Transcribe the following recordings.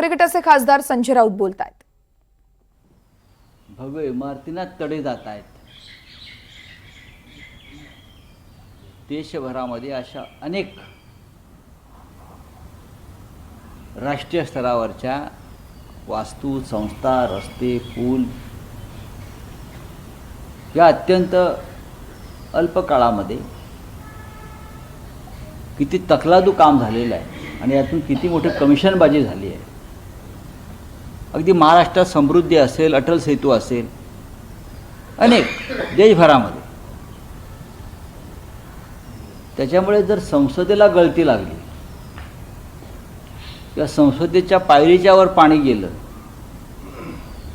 क्रिकेटरचे खासदार संजय राऊत बोलत आहेत भव्य इमारतींना तडे जात आहेत देशभरामध्ये अशा अनेक राष्ट्रीय स्तरावरच्या वास्तू संस्था रस्ते पूल या अत्यंत अल्प काळामध्ये किती तकलादू काम झालेलं आहे आणि यातून किती मोठी कमिशनबाजी झाली आहे. अगदी महाराष्ट्रात समृद्धी असेल अटल सेतू असेल अनेक देशभरामध्ये. त्याच्यामुळे जर संसदेला गळती लागली किंवा संसदेच्या पायरीच्या वर पाणी गेलं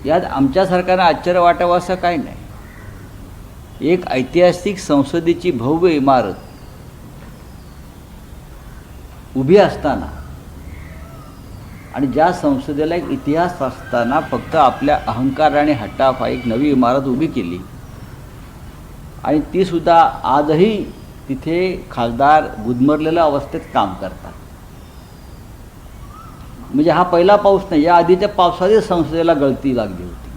यात आमच्या सरकारनं आश्चर्य वाटावं असं काही नाही. एक ऐतिहासिक संसदेची भव्य इमारत उभी असताना आणि ज्या संसदेला एक इतिहास असताना फक्त आपल्या अहंकाराने हट्टाफा एक नवी इमारत उभी केली. आणि तीसुद्धा आजही तिथे खासदार गुदमरलेल्या अवस्थेत काम करतात. म्हणजे हा पहिला पाऊस नाही या आधीच्या पावसातही संसदेला गळती लागली होती.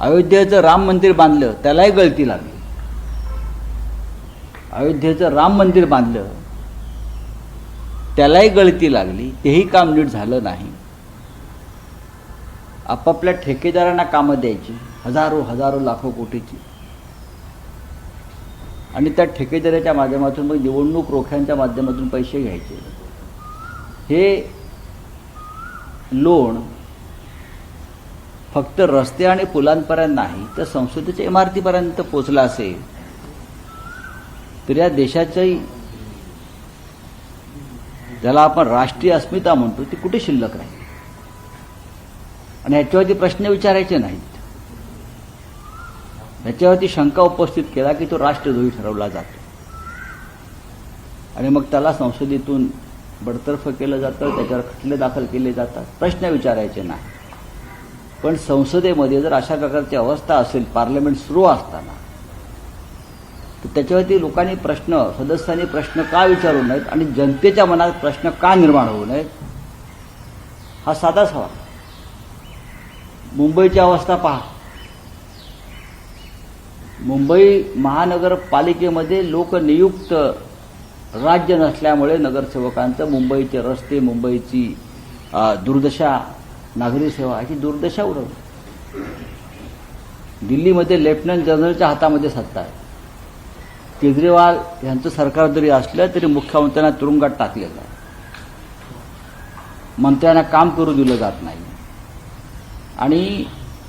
अयोध्येचं राम मंदिर बांधलं त्यालाही गळती लागली. अयोध्येचं राम मंदिर बांधलं त्यालाही गळती लागली तेही काम नीट झालं नाही. आपापल्या ठेकेदारांना कामं द्यायची हजारो हजारो लाखो कोटीची. आणि त्या ठेकेदाराच्या माध्यमातून मग निवडणूक रोख्यांच्या माध्यमातून पैसे घ्यायचे. हे लोण फक्त रस्ते आणि पुलांपर्यंत नाही तर संसदेच्या इमारतीपर्यंत पोचलं असेल तर या देशाच्याही ज्याला आपण राष्ट्रीय अस्मिता म्हणतो ती कुठे शिल्लक राहील? आणि याच्यावरती प्रश्न विचारायचे नाहीत. याच्यावरती शंका उपस्थित केला की तो राष्ट्रद्रोही ठरवला जातो. आणि मग त्याला संसदेतून बडतर्फ केलं जातं त्याच्यावर खटले दाखल केले जातात. प्रश्न विचारायचे नाही पण संसदेमध्ये जर अशा प्रकारची अवस्था असेल पार्लमेंट सुरू असताना त्याच्यावरती लोकांनी प्रश्न सदस्यांनी प्रश्न का विचारू नयेत आणि जनतेच्या मनात प्रश्न का निर्माण होऊ नयेत? हा साधाच हवा मुंबईची अवस्था पहा. मुंबई महानगरपालिकेमध्ये लोकनियुक्त राज्य नसल्यामुळे नगरसेवकांचं मुंबईचे रस्ते मुंबईची दुर्दशा नागरी सेवा ही दुर्दशा उडवली दिल्लीमध्ये लेफ्टनंट जनरलच्या हातामध्ये सत्ता आहे. केजरीवाल यांचं सरकार जरी असलं तरी मुख्यमंत्र्यांना तुरुंगात टाकलेलं आहे मंत्र्यांना काम करू दिलं जात नाही. आणि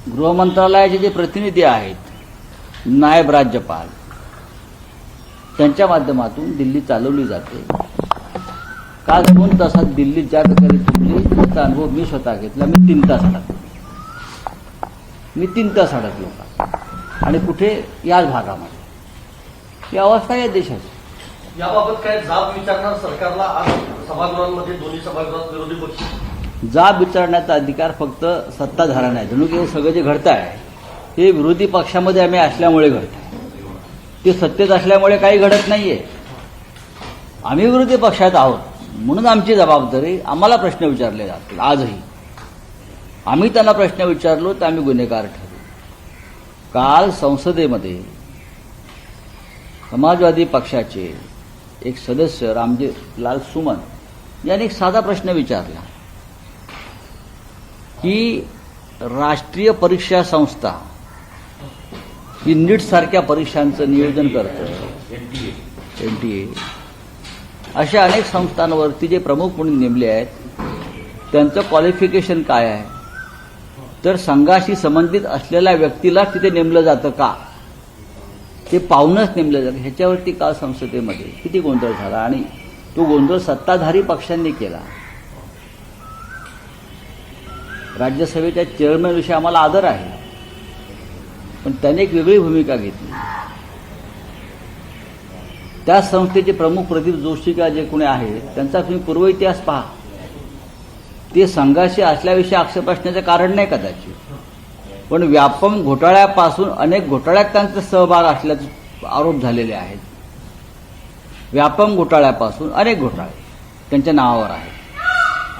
गृहमंत्रालयाचे जे प्रतिनिधी आहेत नायब राज्यपाल त्यांच्या माध्यमातून दिल्ली चालवली जाते. काल दोन तासात दिल्लीत ज्या प्रकारे तुमली त्याचा अनुभव मी स्वतः घेतला. मी तीन तास अडकलो मी तीन तास अडकलो का आणि कुठे? याच भागामध्ये. ही अवस्था आहे या देशाची याबाबत काय जाब विचारणार सरकारला आज सभागृहांमध्ये दोन्ही सभागृहात विरोधी पक्ष? जाब विचारण्याचा अधिकार फक्त सत्ताधाऱ्यांना आहे जणू की हे सगळं जे घडत आहे हे विरोधी पक्षामध्ये आम्ही असल्यामुळे घडत आहे ते सत्तेत असल्यामुळे काही घडत नाहीये. आम्ही विरोधी पक्षात आहोत. म्हणून आमची जबाबदारी आम्हाला प्रश्न विचारले जातील आजही. आम्ही त्यांना प्रश्न विचारलो तर आम्ही गुन्हेगार ठरलो. काल संसदेमध्ये समाजवादी पक्षाचे एक सदस्य रामजी लाल सुमन यांनी एक साधा प्रश्न विचारला. की राष्ट्रीय परीक्षा संस्था ही नीट सारख्या परीक्षांचं नियोजन करतं? एन टी ए अशा अनेक संस्थांवरती जे प्रमुख म्हणून नेमले आहेत त्यांचं क्वालिफिकेशन काय आहे? तर संघाशी संबंधित असलेल्या व्यक्तीला तिथे नेमलं जातं का? ते पाहूनच नेमलं जातं. ह्याच्यावरती काल संसदेमध्ये किती गोंधळ झाला आणि तो गोंधळ सत्ताधारी पक्षांनी केला. राज्यसभेच्या चेअरमॅनविषयी आम्हाला आदर आहे. पण त्याने एक वेगळी भूमिका घेतली. त्या संस्थेचे प्रमुख प्रदीप जोशी किंवा जे कोणी आहेत त्यांचा तुम्ही पूर्व इतिहास पहा. ते संघाशी असल्याविषयी आक्षेप असण्याचं कारण नाही कदाचित. पण व्यापम घोटाळ्यापासून अनेक घोटाळ्यात त्यांचा सहभाग असल्याचे आरोप झालेले आहेत. व्यापम घोटाळ्यापासून अनेक घोटाळे त्यांच्या नावावर आहेत.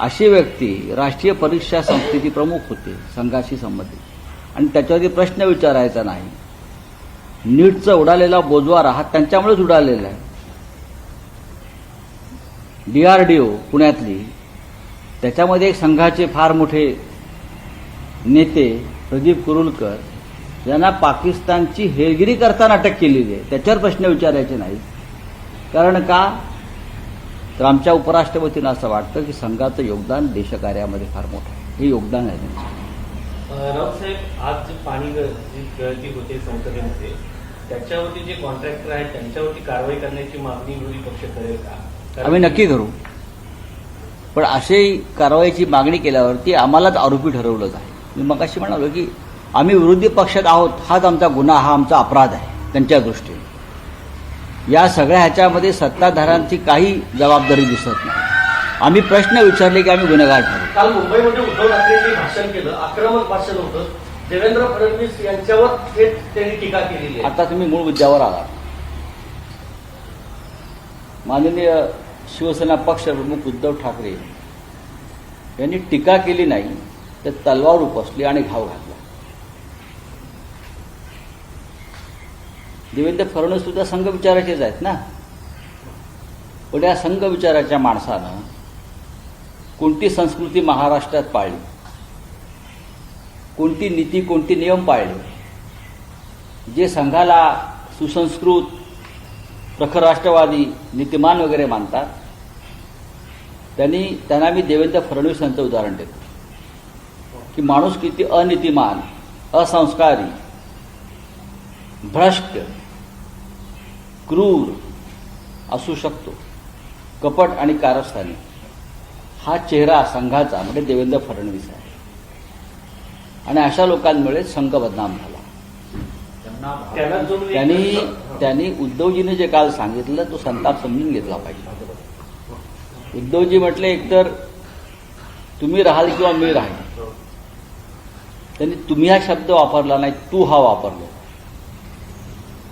अशी व्यक्ती राष्ट्रीय परीक्षा संस्थेची प्रमुख होते संघाशी संबंधित. आणि त्याच्यावरती प्रश्न विचारायचा नाही. नीटचा उडालेला बोजवारा हा त्यांच्यामुळेच उडालेला आहे. डीआरडीओ पुण्यातली त्याच्यामध्ये एक संघाचे फार मोठे नेते प्रदीप कुरुलकर यांना पाकिस्तानची हेरगिरी करताना अटक केलेली आहे. त्याच्यावर प्रश्न विचारायचे नाही कारण का? तर आमच्या उपराष्ट्रपतींना असं वाटतं की संघाचं योगदान देशकार्यामध्ये फार मोठं आहे. हे योगदान आहे त्यांचं. रावसाहेब आज जे पाणी गळती होते संसदेमध्ये त्याच्यावरती जे कॉन्ट्रॅक्टर आहेत त्यांच्यावरती कारवाई करण्याची मागणी विरोधी पक्ष करेल का? आम्ही नक्की करू. पण अशी कारवाईची मागणी केल्यावरती आम्हालाच आरोपी ठरवलं जाईल. मी मग अशी म्हणालो की आम्ही विरोधी पक्षात आहोत हाच आमचा गुन्हा हा आमचा अपराध आहे त्यांच्या दृष्टीने. या सगळ्या ह्याच्यामध्ये सत्ताधाऱ्यांची काही जबाबदारी दिसत नाही. आम्ही प्रश्न विचारले की आम्ही गुन्हेगार ठरवू काल मुंबईमध्ये उद्धव ठाकरेंनी भाषण केलं आक्रमक भाषण होतं. देवेंद्र फडणवीस यांच्यावर थेट त्यांनी टीका केलेली आता तुम्ही मूळ मुद्द्यावर आला. माननीय शिवसेना पक्षप्रमुख उद्धव ठाकरे यांनी टीका केली नाही. ते तलवार उपसली आणि घाव घातला. देवेंद्र फडणवीस सुद्धा संघ विचाराचेच आहेत ना? पण या संघ विचाराच्या माणसानं कोणती संस्कृती महाराष्ट्रात पाळली? कोणती नीती कोणती नियम पाळले? जे संघाला सुसंस्कृत प्रखर राष्ट्रवादी नीतिमान वगैरे मानतात त्यांनी त्यांना मी देवेंद्र फडणवीस यांचं उदाहरण देतो. की माणूस किती अनीतिमान असंस्कारी भ्रष्ट क्रूर असू शकतो कपट आणि कारस्थानी. हा चेहरा संघाचा म्हणजे देवेंद्र फडणवीस आहे. आणि अशा लोकांमुळे संघ बदनाम झाला. त्यांना त्यांनी उद्धवजीने जे काल सांगितलं तो संताप समजून घेतला पाहिजे. उद्धवजी म्हटले एकतर तुम्ही राहाल किंवा मी राहील त्यांनी तुम्ही हा शब्द वापरला नाही तू हा वापरला.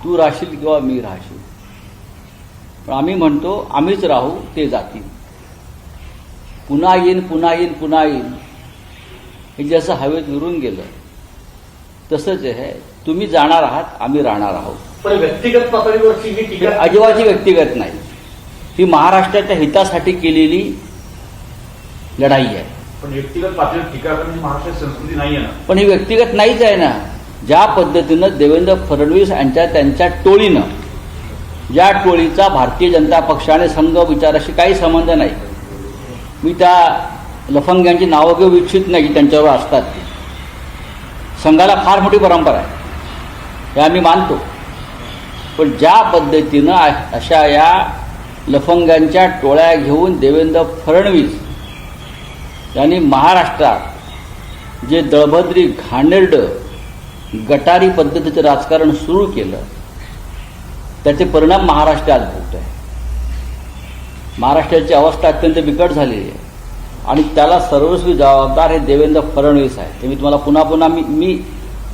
तू राहशील किंवा मी राहशील. पण आम्ही म्हणतो आम्हीच राहू ते जातील. पुन्हा येईन पुन्हा येईन पुन्हा येईन. हे जसं हवेत विरून गेलं तसंच आहे. तुम्ही जाणार आहात आम्ही राहणार आहोत. पण व्यक्तिगत पातळीवरची ही ही टीका अजिबातही व्यक्तिगत नाही. ही महाराष्ट्राच्या हितासाठी केलेली लढाई आहे. पण व्यक्तिगत पातळीवर टीका करण्याची महाराष्ट्राची संस्कृती नाहीये ना. पण ही व्यक्तिगत नाहीच आहे ना. ज्या पद्धतीनं देवेंद्र फडणवीस यांच्या त्यांच्या टोळीनं ज्या टोळीचा भारतीय जनता पक्षाने संघ विचाराशी काही संबंध नाही. मी त्या लफंग्यांची नावं घेऊ इच्छित नाही त्यांच्यावर असतात ते. संघाला फार मोठी परंपरा आहे. हे आम्ही मानतो. पण ज्या पद्धतीनं अशा या लफंग्यांच्या टोळ्या घेऊन देवेंद्र फडणवीस यांनी महाराष्ट्रात जे दळभद्री घाणेरड गटारी पद्धतीचं राजकारण सुरू केलं त्याचे परिणाम महाराष्ट्र आज भोगत आहे महाराष्ट्राची अवस्था अत्यंत बिकट झालेली आहे. आणि त्याला सर्वस्वी जबाबदार हे देवेंद्र फडणवीस आहे ते मी तुम्हाला पुन्हा पुन्हा मी मी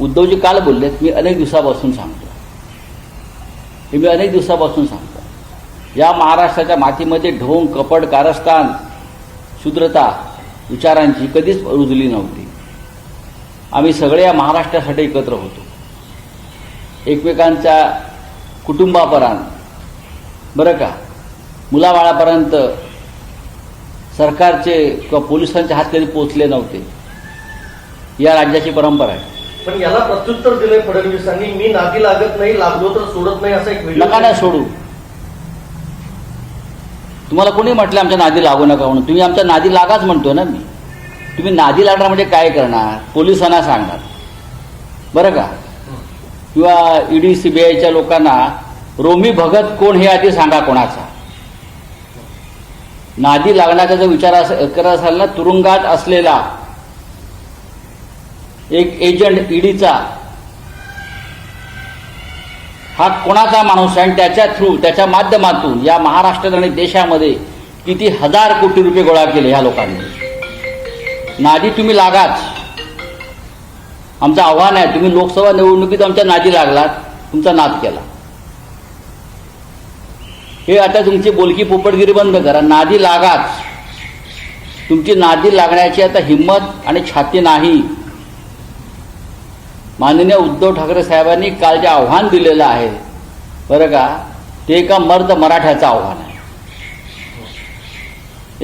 उद्धवजी काल बोललेत मी अनेक दिवसापासून सांगतो. हे मी अनेक दिवसापासून सांगतो. या महाराष्ट्राच्या मातीमध्ये ढोंग कपट कारस्थान शूद्रता विचारांची कधीच रुजली नव्हती. आम्ही सगळे या महाराष्ट्रासाठी एकत्र होतो. एकमेकांच्या कुटुंबापर्यंत. बरं का? मुलाबाळापर्यंत सरकारचे किंवा पोलिसांच्या हात कधी पोचले नव्हते. या राज्याची परंपरा आहे. पण याला प्रत्युत्तर दिलंय फडणवीसांनी मी नादी लागत नाही लागलो तर सोडत नाही असा एक नका ना सोडू. तुम्हाला कोणी म्हटलं आमच्या नादी लागू नका म्हणून. तुम्ही आमच्या नादी लागाच म्हणतो ना मी. तुम्ही नादी लागणार म्हणजे काय करणार? पोलिसांना सांगणार. बरं का? किंवा ईडी सीबीआयच्या लोकांना रोमी भगत कोण हे आधी सांगा कोणाचा? नादी लागण्याचा जर विचार करत असाल ना तुरुंगात असलेला एक एजंट ईडीचा हा कोणाचा माणूस आहे आणि त्याच्या थ्रू त्याच्या माध्यमातून या महाराष्ट्रात आणि देशामध्ये किती हजार कोटी रुपये गोळा केले ह्या लोकांनी? नादी तुम्ही लागाच. आमचं आव्हान आहे तुम्ही लोकसभा निवडणुकीत आमच्या नादी लागलात तुमचा नाद केला. हे आता तुमची बोलकी पोपटगिरी बंद करा नादी लागाच. तुमची नादी लागण्याची आता हिंमत आणि छाती नाही. माननीय उद्धव ठाकरे साहेबांनी काल जे आव्हान दिलेलं आहे. बरं का? ते एका मर्द मराठ्याचं आव्हान आहे.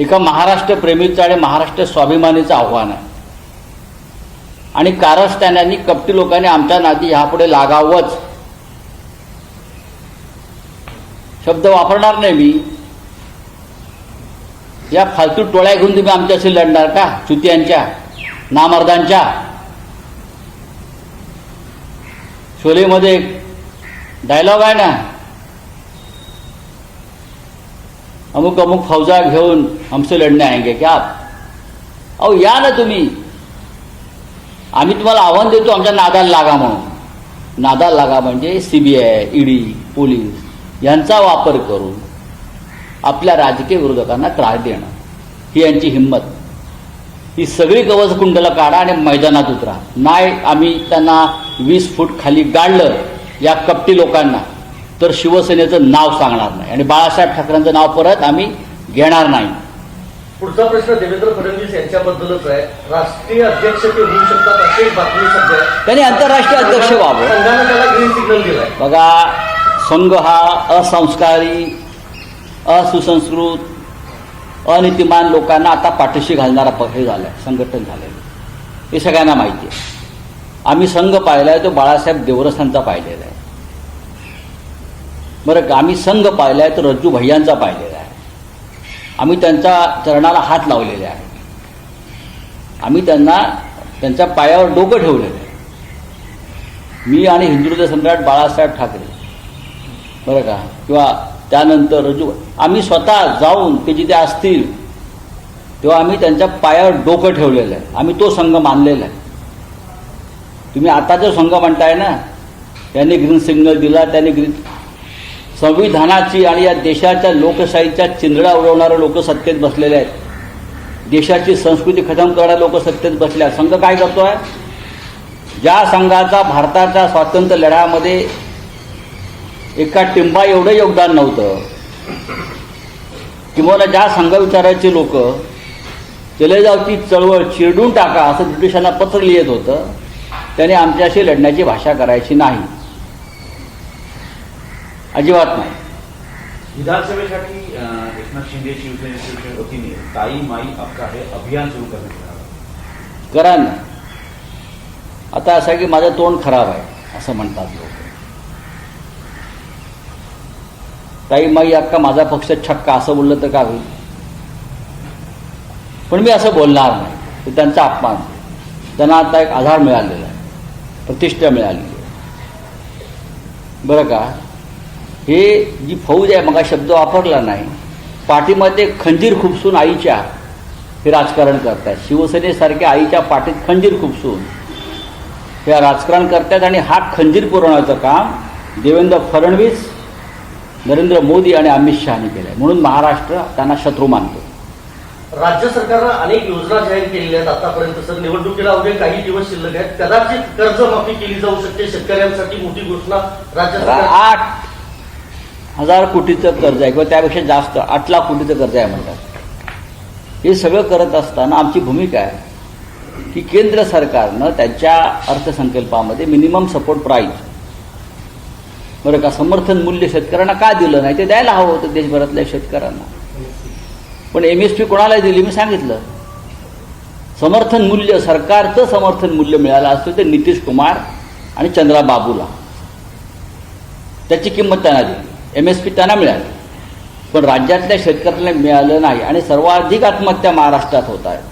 एका महाराष्ट्र प्रेमीचं आणि महाराष्ट्र स्वाभिमानीचं आव्हान आहे. आणि कारस्थान्यांनी कपटी लोकांनी आमच्या नादी ह्यापुढे लागावंच. शब्द वापरणार नाही मी. या फालतू टोळ्या घेऊन तुम्ही आमच्याशी लढणार का? चुतियांच्या नामर्दांच्या? शोलेमध्ये डायलॉग आहे ना? अमुक अमुक फौजा घेऊन हमसे लढणे आएंगे क्या? आप अहो या ना तुम्ही. आम्ही तुम्हाला आव्हान देतो आमच्या नादाला लागा म्हणून. नादाला लागा म्हणजे सीबीआय ईडी पोलीस यांचा वापर करून आपल्या राजकीय विरोधकांना त्रास देणं. ही यांची हिंमत. ही सगळी कवच कुंडला काढा आणि मैदानात उतरा. नाही आम्ही त्यांना वीस फूट खाली गाडलं या कपटी लोकांना तर शिवसेनेचं नाव सांगणार नाही. आणि बाळासाहेब ठाकरेंचं नाव परत आम्ही घेणार नाही. पुढचा प्रश्न देवेंद्र फडणवीस यांच्याबद्दलच आहे. राष्ट्रीय अध्यक्ष ते होऊ शकतात अशी एक बातमी सध्या. त्यांनी आंतरराष्ट्रीय अध्यक्ष व्हावं. संघानं त्याला ग्रीन सिग्नल दिलाय. बघा संघ हा असंस्कारी असुसंस्कृत अनितिमान लोकांना आता पाठीशी घालणारा प- हे झालाय संघटन झालेलं हे सगळ्यांना माहिती आहे. आम्ही संघ पाहिला आहे तो बाळासाहेब देवरसांचा पाहिलेला आहे. बरं का आम्ही संघ पाहिला आहे तो रज्जू भैयांचा पाहिलेला आहे. आम्ही त्यांच्या चरणाला हात लावलेले आहे. आम्ही त्यांना त्यांच्या पायावर डोकं ठेवलेलं आहे. मी आणि हिंदुत्व सम्राट बाळासाहेब ठाकरे बरं का किंवा त्यानंतर रजू आम्ही स्वतः जाऊन ते जिथे असतील तेव्हा आम्ही त्यांच्या पायावर डोकं ठेवलेलं आहे. आम्ही तो संघ मानलेला आहे. तुम्ही आता जो संघ म्हणताय ना त्यांनी ग्रीन सिग्नल दिला त्यांनी ग्रीन संविधानाची आणि या देशाच्या लोकशाहीच्या चिंदडा उडवणारे लोक सत्तेत बसलेले आहेत. देशाची संस्कृती खतम करणारे लोक सत्तेत बसले आहेत. संघ काय करतोय? ज्या संघाचा भारताच्या स्वातंत्र्य लढ्यामध्ये एका टिंबा एवढं योगदान नव्हतं किंवा ज्या संघ विचारायचे लोक चले चलेजावची चळवळ चिरडून टाका असं ब्रिटिशांना पत्र लिहित होतं. त्याने आमच्याशी लढण्याची भाषा करायची नाही. अजिबात नाही. विधानसभेसाठी एकनाथ शिंदे शिवसेनेच्या वतीने ताई माई हे अभियान सुरू करण्यात करा ना. आता असं की माझं तोंड खराब आहे असं म्हणतात लोक. ताई माई अक्का माझा पक्ष छक्का असं बोललं तर का होईल? पण मी असं बोलणार नाही. ते त्यांचा अपमान. त्यांना आता एक आधार मिळालेला आहे. प्रतिष्ठा मिळाली. बरं का? हे जी फौज आहे मग शब्द वापरला नाही. पाठीमध्ये खंजीर खुपसून आईच्या हे राजकारण करतात. शिवसेनेसारख्या आईच्या पाठीत खंजीर खुपसून हे राजकारण करतात आणि हा खंजीर पुरवण्याचं काम देवेंद्र फडणवीस नरेंद्र मोदी आणि अमित शहानी केलं आहे म्हणून महाराष्ट्र त्यांना शत्रू मानतो. राज्य सरकारनं अनेक योजना जाहीर केलेल्या आहेत आतापर्यंत. सर निवडणुकीला अवघे काही दिवस शिल्लक आहेत. कदाचित कर्जमाफी केली जाऊ शकते. शेतकऱ्यांसाठी मोठी घोषणा राज्य सरकार आठ हजार कोटीचं कर्ज आहे किंवा त्यापेक्षा जास्त आठ लाख कोटीचं कर्ज आहे म्हणतात. हे सगळं करत असताना आमची भूमिका आहे की केंद्र सरकारनं त्यांच्या अर्थसंकल्पामध्ये मिनिमम सपोर्ट प्राईस बरं का समर्थन मूल्य शेतकऱ्यांना का दिलं नाही? ते द्यायला हवं होतं देशभरातल्या शेतकऱ्यांना. पण एम एस पी कोणाला दिली मी सांगितलं. समर्थन मूल्य सरकारचं समर्थन मूल्य मिळालं असतं ते नितीश कुमार आणि चंद्राबाबूला. त्याची किंमत त्यांना दिली. एम एस पी त्यांना मिळाली. पण राज्यातल्या शेतकऱ्यांना मिळालं नाही आणि सर्वाधिक आत्महत्या महाराष्ट्रात होत आहेत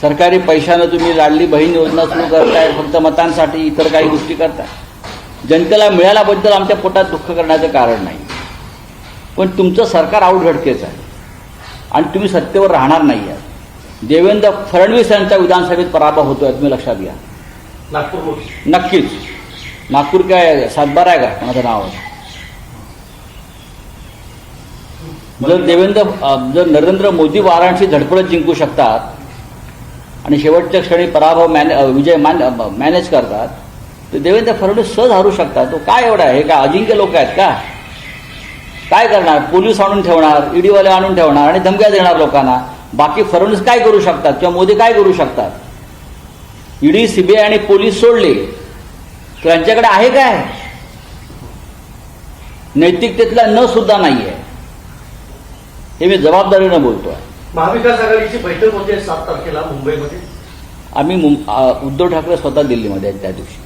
सरकारी पैशानं तुम्ही लाडली बहीण योजना सुरू करताय फक्त मतांसाठी इतर काही गोष्टी करताय. जनतेला मिळाल्याबद्दल आमच्या पोटात दुःख करण्याचं कारण नाही. पण तुमचं सरकार आउटघडकेच आहे. आणि तुम्ही सत्तेवर राहणार नाही आहे. देवेंद्र फडणवीस यांचा विधानसभेत पराभव होतोय तुम्ही लक्षात घ्या. नागपूर नक्कीच. नागपूर काय सातबारा आहे का? कोणाचं नाव आहे? जर देवेंद्र जर नरेंद्र मोदी वाराणसी झटपट जिंकू शकतात आणि शेवटच्या क्षणी पराभव मॅने विजय मान मॅनेज करतात तर देवेंद्र फडणवीस सहज हरू शकतात. तो काय एवढा आहे? का अजिंक्य लोक आहेत का? काय करणार? पोलीस आणून ठेवणार ईडीवाले आणून ठेवणार आणि धमक्या देणार लोकांना? बाकी फडणवीस काय करू शकतात किंवा मोदी काय करू शकतात? ईडी सीबीआय आणि पोलीस सोडले. तर यांच्याकडे आहे काय? नैतिकतेतला न सुद्धा नाहीये. हे मी जबाबदारीनं बोलतोय. महाविकास आघाडीची बैठक होते सात तारखेला मुंबईमध्ये. आम्ही उद्धव ठाकरे स्वतः दिल्लीमध्ये आहेत त्या दिवशी.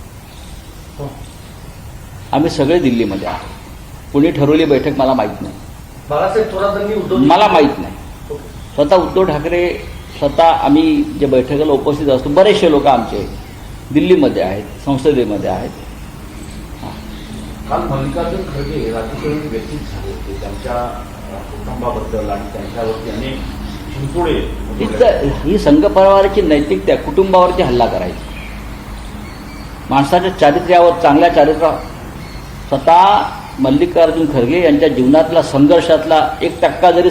आम्ही सगळे दिल्लीमध्ये आहोत. कुणी ठरवली बैठक मला माहीत नाही. बाळासाहेब मला माहीत नाही. स्वतः उद्धव ठाकरे स्वतः आम्ही जे बैठकीला उपस्थित असतो बरेचसे लोक आमचे दिल्लीमध्ये आहेत संसदेमध्ये आहेत. काल मल्लिकार्जुन खरगे राजकीय व्यक्तीत झाले होते. त्यांच्या कुटुंबाबद्दल आणि त्यांच्यावरती अनेक इथं ही संघ परिवाराची नैतिकता कुटुंबावरती हल्ला करायची. माणसाच्या चारित्र्यावर चांगल्या चारित्र्या स्वतः मल्लिकार्जुन खरगे यांच्या जीवनातला संघर्षातला एक टक्का जरी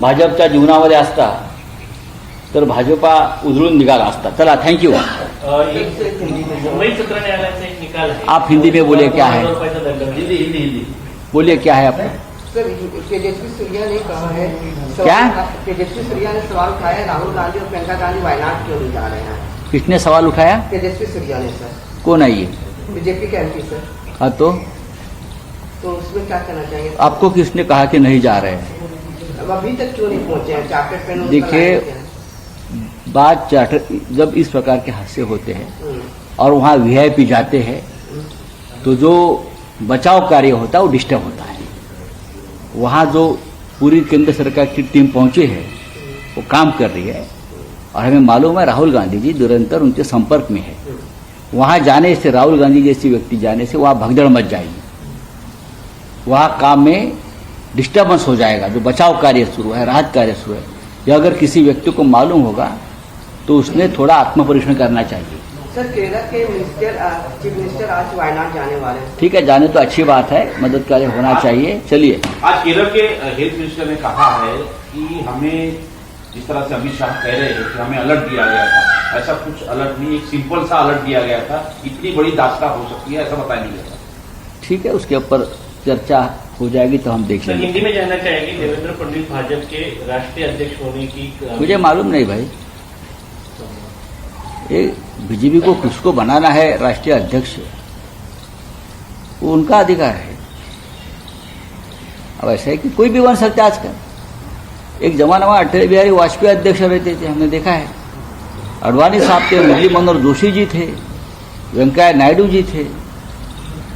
भाजपच्या जीवनामध्ये असता तर भाजपा उजळून निघाला असता. चला थँक्यू अ, एक मुंबई सत्र न्यायालयाचा एक निकाल आहे. आप हिंदी में बोलिए क्या है? हिंदी हिंदी हिंदी. बोलिए क्या है आपका सर तेजस्वी सूर्या ने कहा है क्या? तेजस्वी सूर्या ने सवाल उठाया है राहुल गांधी और प्रियंका गांधी वायनाड क्यों नहीं जा रहे हैं? किसने सवाल उठाया? तेजस्वी सूर्या ने सर। कौन है ये? बीजेपी के एमपी सर। हाँ तो? तो उसमें क्या कहना चाहिए? आपको किसने कहा कि नहीं जा रहे? हैं अब अभी तक क्यों नहीं पहुँचे हैं? चार्टेड पेन देखिए? बात चार्टर जब इस प्रकार के हादसे होते हैं हम्म, और वहाँ वीआईपी जाते हैं तो जो बचाव कार्य होता है वो डिस्टर्ब होता है। वहाँ जो पूरी केंद्र सरकार की टीम पहुँची है वो काम कर रही है। और हमें मालूम है राहुल गांधी जी निरंतर उनके संपर्क में है। वहाँ जाने से राहुल गांधी जैसी व्यक्ति जाने से वहाँ भगदड़ मच जाएगी। वहाँ काम में डिस्टर्बेंस हो जाएगा जो बचाव कार्य शुरू है राहत कार्य शुरू है। यह अगर किसी व्यक्ति को मालूम होगा तो उसने थोड़ा आत्मपरीक्षण करना चाहिए। सर केरला के मिनिस्टर चीफ मिनिस्टर आज वायनाड जाने वाले हैं। ठीक है जाने तो अच्छी बात है मदद कार्य होना चाहिए। चलिए। आज केरल के हेल्थ मिनिस्टर ने कहा है कि हमें जिस तरह से अमित शाह कह रहे हैं कि हमें अलर्ट दिया गया था ऐसा कुछ अलर्ट नहीं एक सिंपल सा अलर्ट दिया गया था इतनी बड़ी दास्ता हो सकती है ऐसा बताया नहीं गया ठीक है उसके ऊपर चर्चा हो जाएगी तो हम देख लेंगे। हिंदी में जानना चाहेंगे देवेंद्र फडणवीस भाजपा के राष्ट्रीय अध्यक्ष होने की मुझे मालूम नहीं भाई। ये बीजेपी को किसको बनाना है राष्ट्रीय अध्यक्ष? वो उनका अधिकार है। अब ऐसा है कि कोई भी बन सकता है आजकल। एक जमाना में अटल बिहारी वाजपेयी अध्यक्ष रहते थे हमने देखा है। अडवाणी साहब थे मुरली मनोहर जोशी जी थे वेंकैया नायडू जी थे।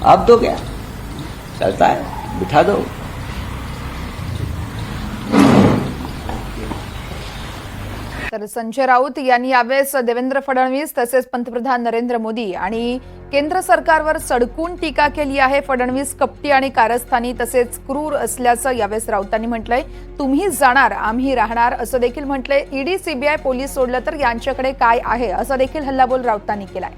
अब तो क्या? चलता है बिठा दो. तर संजय राऊत यांनी यावेळेस देवेंद्र फडणवीस तसेच पंतप्रधान नरेंद्र मोदी आणि केंद्र सरकारवर सडकून टीका केली आहे. फडणवीस कपटी आणि कारस्थानी तसेच क्रूर असल्याचं यावेळेस राऊतांनी म्हटलंय. तुम्ही जाणार आम्ही राहणार असं देखील म्हटलंय. ईडी सीबीआय पोलीस सोडलं तर यांच्याकडे काय आहे? असं देखील हल्लाबोल राऊतांनी केलाय.